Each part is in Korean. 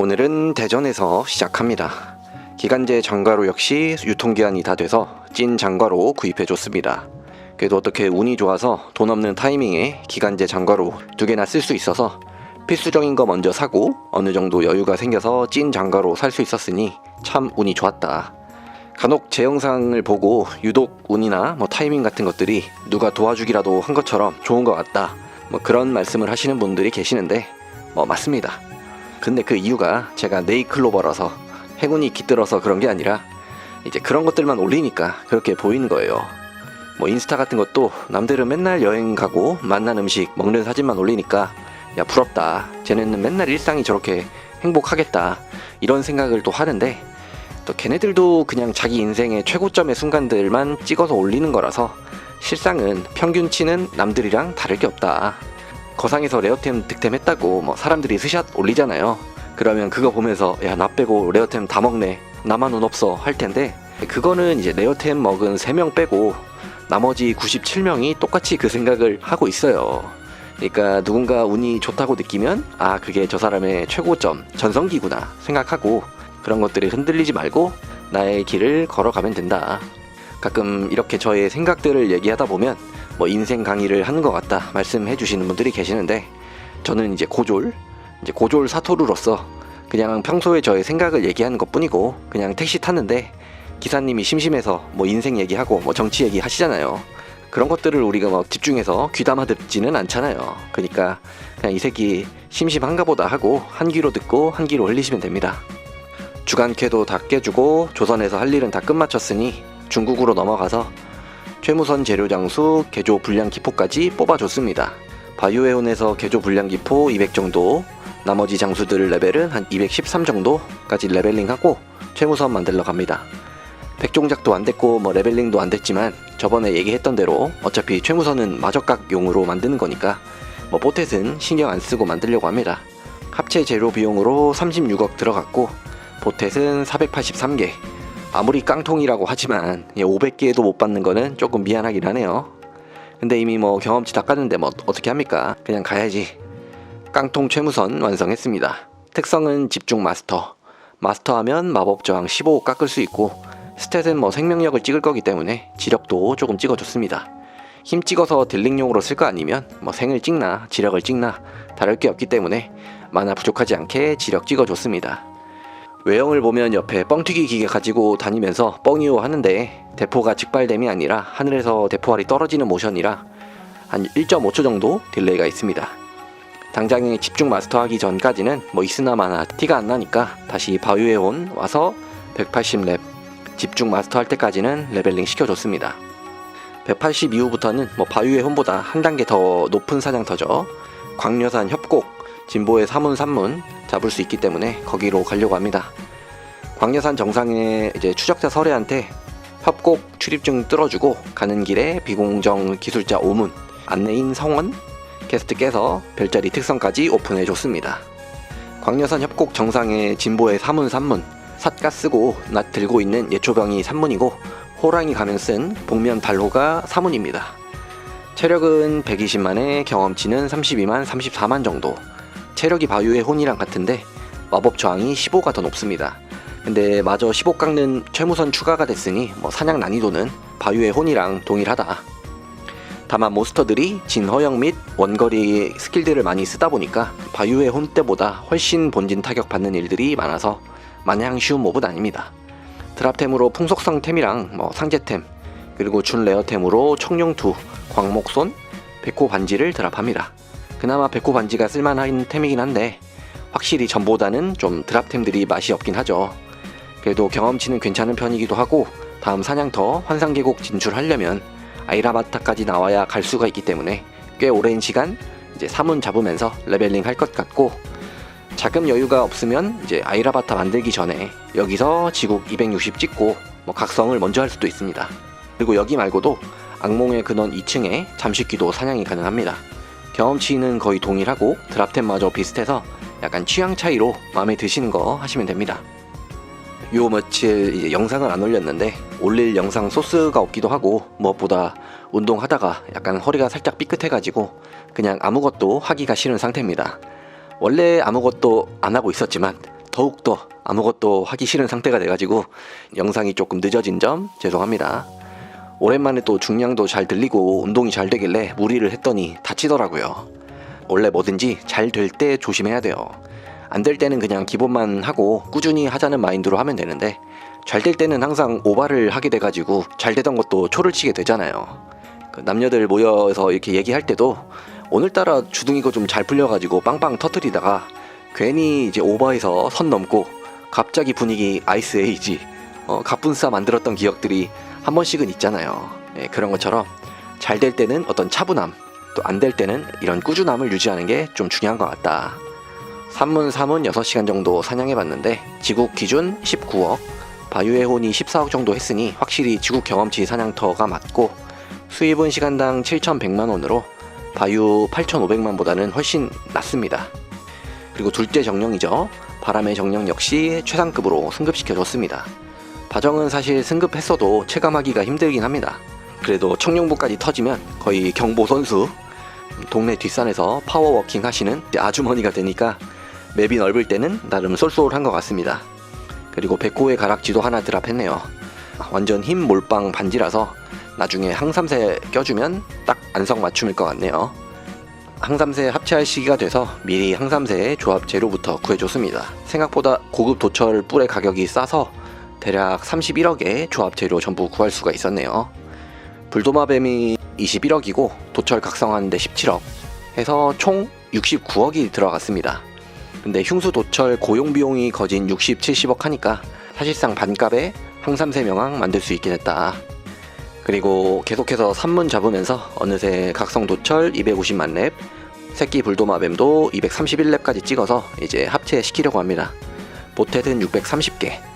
오늘은 대전에서 시작합니다. 기간제 장가로 역시 유통기한이 다 돼서 찐 장가로 구입해줬습니다. 그래도 어떻게 운이 좋아서 돈 없는 타이밍에 기간제 장가로 두 개나 쓸 수 있어서 필수적인 거 먼저 사고 어느 정도 여유가 생겨서 찐 장가로 살 수 있었으니 참 운이 좋았다. 간혹 제 영상을 보고 유독 운이나 뭐 타이밍 같은 것들이 누가 도와주기라도 한 것처럼 좋은 것 같다. 뭐 그런 말씀을 하시는 분들이 계시는데 뭐 맞습니다. 근데 그 이유가 제가 네이클로버라서 행운이 깃들어서 그런 게 아니라 이제 그런 것들만 올리니까 그렇게 보이는 거예요. 뭐 인스타 같은 것도 남들은 맨날 여행 가고 만난 음식 먹는 사진만 올리니까 야 부럽다. 쟤네는 맨날 일상이 저렇게 행복하겠다. 이런 생각을 또 하는데 또 걔네들도 그냥 자기 인생의 최고점의 순간들만 찍어서 올리는 거라서 실상은 평균치는 남들이랑 다를 게 없다. 거상에서 레어템 득템했다고 뭐 사람들이 스샷 올리잖아요. 그러면 그거 보면서 야 나 빼고 레어템 다 먹네. 나만 운 없어 할 텐데 그거는 이제 레어템 먹은 3명 빼고 나머지 97명이 똑같이 그 생각을 하고 있어요. 그러니까 누군가 운이 좋다고 느끼면 아 그게 저 사람의 최고점 전성기구나 생각하고 그런 것들이 흔들리지 말고 나의 길을 걸어가면 된다. 가끔 이렇게 저의 생각들을 얘기하다 보면 뭐 인생 강의를 하는 것 같다 말씀해 주시는 분들이 계시는데 저는 이제 고졸 이제 고졸 사토루로서 그냥 평소에 저의 생각을 얘기하는 것 뿐이고 그냥 택시 탔는데 기사님이 심심해서 뭐 인생 얘기하고 뭐 정치 얘기 하시잖아요. 그런 것들을 우리가 막 집중해서 귀담아 듣지는 않잖아요. 그러니까 그냥 이 새끼 심심한가 보다 하고 한 귀로 듣고 한 귀로 흘리시면 됩니다. 주간캐도 다 깨주고 조선에서 할 일은 다 끝마쳤으니 중국으로 넘어가서 최무선 재료 장수 개조 불량 기포까지 뽑아줬습니다. 바이오에온에서 개조 불량 기포 200 정도, 나머지 장수들 레벨은 한 213 정도까지 레벨링하고 최무선 만들러 갑니다. 백종작도 안 됐고 뭐 레벨링도 안 됐지만 저번에 얘기했던 대로 어차피 최무선은 마적각용으로 만드는 거니까 뭐 포텟은 신경 안 쓰고 만들려고 합니다. 합체 재료 비용으로 36억 들어갔고 포텟은 483개. 아무리 깡통이라고 하지만 500개도 못 받는 거는 조금 미안하긴 하네요. 근데 이미 뭐 경험치 다 깠는데 뭐 어떻게 합니까? 그냥 가야지. 깡통 최무선 완성했습니다. 특성은 집중 마스터. 마스터하면 마법 저항 15 깎을 수 있고 스탯은 뭐 생명력을 찍을 거기 때문에 지력도 조금 찍어줬습니다. 힘 찍어서 딜링용으로 쓸 거 아니면 뭐 생을 찍나 지력을 찍나 다를 게 없기 때문에 만화 부족하지 않게 지력 찍어줬습니다. 외형을 보면 옆에 뻥튀기 기계 가지고 다니면서 뻥이요 하는데 대포가 직발됨이 아니라 하늘에서 대포알이 떨어지는 모션이라 한 1.5초 정도 딜레이가 있습니다. 당장에 집중 마스터하기 전까지는 뭐 있으나마나 티가 안 나니까 다시 바위에 온 와서 180렙 집중 마스터 할 때까지는 레벨링 시켜줬습니다. 180 이후부터는 뭐 바위의 혼보다 한 단계 더 높은 사냥터죠. 광려산 협곡 진보의 사문 산문 잡을 수 있기 때문에 거기로 가려고 합니다. 광려산 정상에 이제 추적자 설애한테 협곡 출입증 뚫어주고 가는 길에 비공정 기술자 오문 안내인 성원 캐스트 깨서 별자리 특성까지 오픈해 줬습니다. 광려산 협곡 정상에 진보의 사문 산문 삿가 쓰고 낫 들고 있는 예초병이 산문이고 호랑이 가면 쓴 복면 발호가 사문입니다. 체력은 120만에 경험치는 32만 34만 정도 체력이 바유의 혼이랑 같은데 마법 저항이 15가 더 높습니다. 근데 마저 15 깎는 최무선 추가가 됐으니 뭐 사냥 난이도는 바유의 혼이랑 동일하다. 다만 몬스터들이 진허영 및 원거리 스킬들을 많이 쓰다 보니까 바유의 혼 때보다 훨씬 본진 타격 받는 일들이 많아서 마냥 쉬운 몹은 아닙니다. 드랍템으로 풍속성 템이랑 뭐 상제템 그리고 준 레어템으로 청룡투, 광목손, 백호 반지를 드랍합니다. 그나마 백호 반지가 쓸만한 템이긴 한데 확실히 전보다는 좀 드랍템들이 맛이 없긴 하죠. 그래도 경험치는 괜찮은 편이기도 하고 다음 사냥터 환상계곡 진출하려면 아이라바타까지 나와야 갈 수가 있기 때문에 꽤 오랜 시간 이제 사문 잡으면서 레벨링 할 것 같고 자금 여유가 없으면 이제 아이라바타 만들기 전에 여기서 지국 260 찍고 뭐 각성을 먼저 할 수도 있습니다. 그리고 여기 말고도 악몽의 근원 2층에 잠식기도 사냥이 가능합니다. 경험치는 거의 동일하고 드랍템마저 비슷해서 약간 취향 차이로 마음에 드시는 거 하시면 됩니다. 요 며칠 이제 영상을 안 올렸는데 올릴 영상 소스가 없기도 하고 무엇보다 운동하다가 약간 허리가 살짝 삐끗해가지고 그냥 아무것도 하기가 싫은 상태입니다. 원래 아무것도 안 하고 있었지만 더욱더 아무것도 하기 싫은 상태가 돼가지고 영상이 조금 늦어진 점 죄송합니다. 오랜만에 또 중량도 잘 들리고 운동이 잘 되길래 무리를 했더니 다치더라고요. 원래 뭐든지 잘 될 때 조심해야 돼요. 안 될 때는 그냥 기본만 하고 꾸준히 하자는 마인드로 하면 되는데 잘 될 때는 항상 오바를 하게 돼가지고 잘 되던 것도 초를 치게 되잖아요. 그 남녀들 모여서 이렇게 얘기할 때도 오늘따라 주둥이가 좀 잘 풀려가지고 빵빵 터트리다가 괜히 이제 오버해서 선 넘고 갑자기 분위기 아이스 에이지 어, 갑분싸 만들었던 기억들이 한 번씩은 있잖아요. 예, 그런 것처럼 잘 될 때는 어떤 차분함 또 안 될 때는 이런 꾸준함을 유지하는 게 좀 중요한 것 같다. 산문 3은 6시간 정도 사냥해봤는데 지국 기준 19억 바유의 혼이 14억 정도 했으니 확실히 지국 경험치 사냥터가 맞고 수입은 시간당 7,100만 원으로 바유 8,500만보다는 훨씬 낮습니다. 그리고 둘째 정령이죠. 바람의 정령 역시 최상급으로 승급시켜줬습니다. 바정은 사실 승급했어도 체감하기가 힘들긴 합니다. 그래도 청룡부까지 터지면 거의 경보 선수 동네 뒷산에서 파워워킹 하시는 아주머니가 되니까 맵이 넓을 때는 나름 쏠쏠한 것 같습니다. 그리고 백호의 가락지도 하나 드랍했네요. 완전 흰 몰빵 반지라서 나중에 항삼세 껴주면 딱 안성 맞춤일 것 같네요. 항삼세 합체할 시기가 돼서 미리 항삼세의 조합 재료부터 구해줬습니다. 생각보다 고급 도철 뿔의 가격이 싸서 대략 31억에 조합 재료 전부 구할 수가 있었네요. 불도마뱀이 21억이고 도철 각성하는데 17억 해서 총 69억이 들어갔습니다. 근데 흉수 도철 고용 비용이 거진 60, 70억 하니까 사실상 반값에 항삼세 명왕 만들 수 있긴 했다. 그리고 계속해서 산문 잡으면서 어느새 각성 도철 250만 랩, 새끼 불도마뱀도 231랩까지 찍어서 이제 합체시키려고 합니다. 보텟은 630개.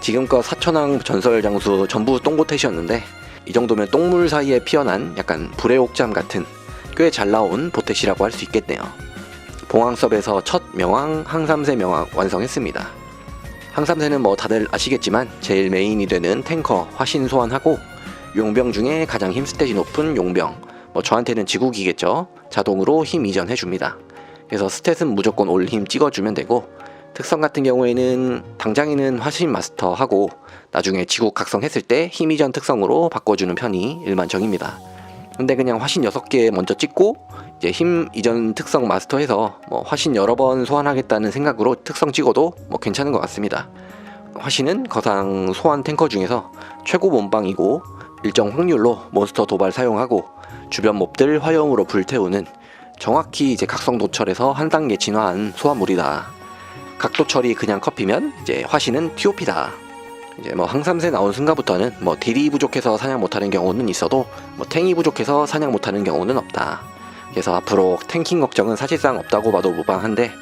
지금껏 사천왕 전설 장수 전부 똥보텟이었는데 이 정도면 똥물 사이에 피어난 약간 불의 옥잠 같은 꽤 잘 나온 보텟이라고 할 수 있겠네요. 봉황섭에서 첫 명왕 항삼세 명왕 완성했습니다. 항삼세는 뭐 다들 아시겠지만 제일 메인이 되는 탱커 화신 소환하고 용병 중에 가장 힘 스탯이 높은 용병 뭐 저한테는 지국이겠죠 자동으로 힘 이전해 줍니다 그래서 스탯은 무조건 올 힘 찍어주면 되고 특성 같은 경우에는 당장에는 화신 마스터 하고 나중에 지국 각성했을 때 힘 이전 특성으로 바꿔주는 편이 일반적입니다 근데 그냥 화신 6개 먼저 찍고 이제 힘 이전 특성 마스터해서 뭐 화신 여러 번 소환하겠다는 생각으로 특성 찍어도 뭐 괜찮은 것 같습니다 화신은 거상 소환 탱커 중에서 최고 몸빵이고 일정 확률로 몬스터 도발 사용하고 주변 몹들 화염으로 불태우는 정확히 이제 각성 도철에서 한 단계 진화한 소환물이다. 각도철이 그냥 커피면 이제 화신은 TOP다. 이제 뭐 항삼세 나온 순간부터는 뭐 딜이 부족해서 사냥 못하는 경우는 있어도 뭐 탱이 부족해서 사냥 못하는 경우는 없다. 그래서 앞으로 탱킹 걱정은 사실상 없다고 봐도 무방한데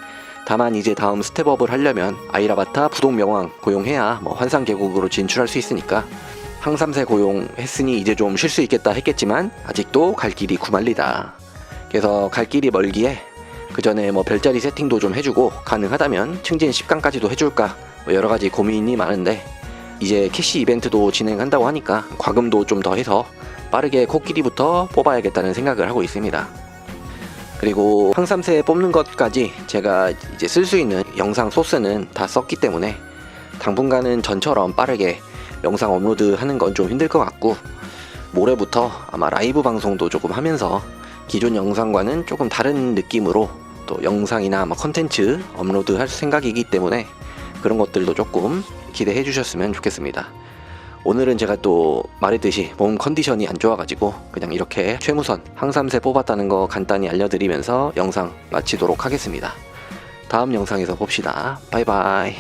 다만 이제 다음 스텝업을 하려면 아이라바타 부동 명왕 고용해야 뭐 환상 계곡으로 진출할 수 있으니까 항삼세 고용했으니 이제 좀 쉴 수 있겠다 했겠지만 아직도 갈 길이 구말리다. 그래서 갈 길이 멀기에 그 전에 뭐 별자리 세팅도 좀 해주고 가능하다면 승진 10강까지도 해줄까 뭐 여러 가지 고민이 많은데 이제 캐시 이벤트도 진행한다고 하니까 과금도 좀 더 해서 빠르게 코끼리부터 뽑아야겠다는 생각을 하고 있습니다. 그리고 항삼세 뽑는 것까지 제가 이제 쓸 수 있는 영상 소스는 다 썼기 때문에 당분간은 전처럼 빠르게 영상 업로드 하는 건 좀 힘들 것 같고 모레부터 아마 라이브 방송도 조금 하면서 기존 영상과는 조금 다른 느낌으로 또 영상이나 뭐 컨텐츠 업로드 할 생각이기 때문에 그런 것들도 조금 기대해 주셨으면 좋겠습니다. 오늘은 제가 또 말했듯이 몸 컨디션이 안 좋아가지고 그냥 이렇게 최무선 항삼세 뽑았다는 거 간단히 알려드리면서 영상 마치도록 하겠습니다. 다음 영상에서 봅시다. 바이바이.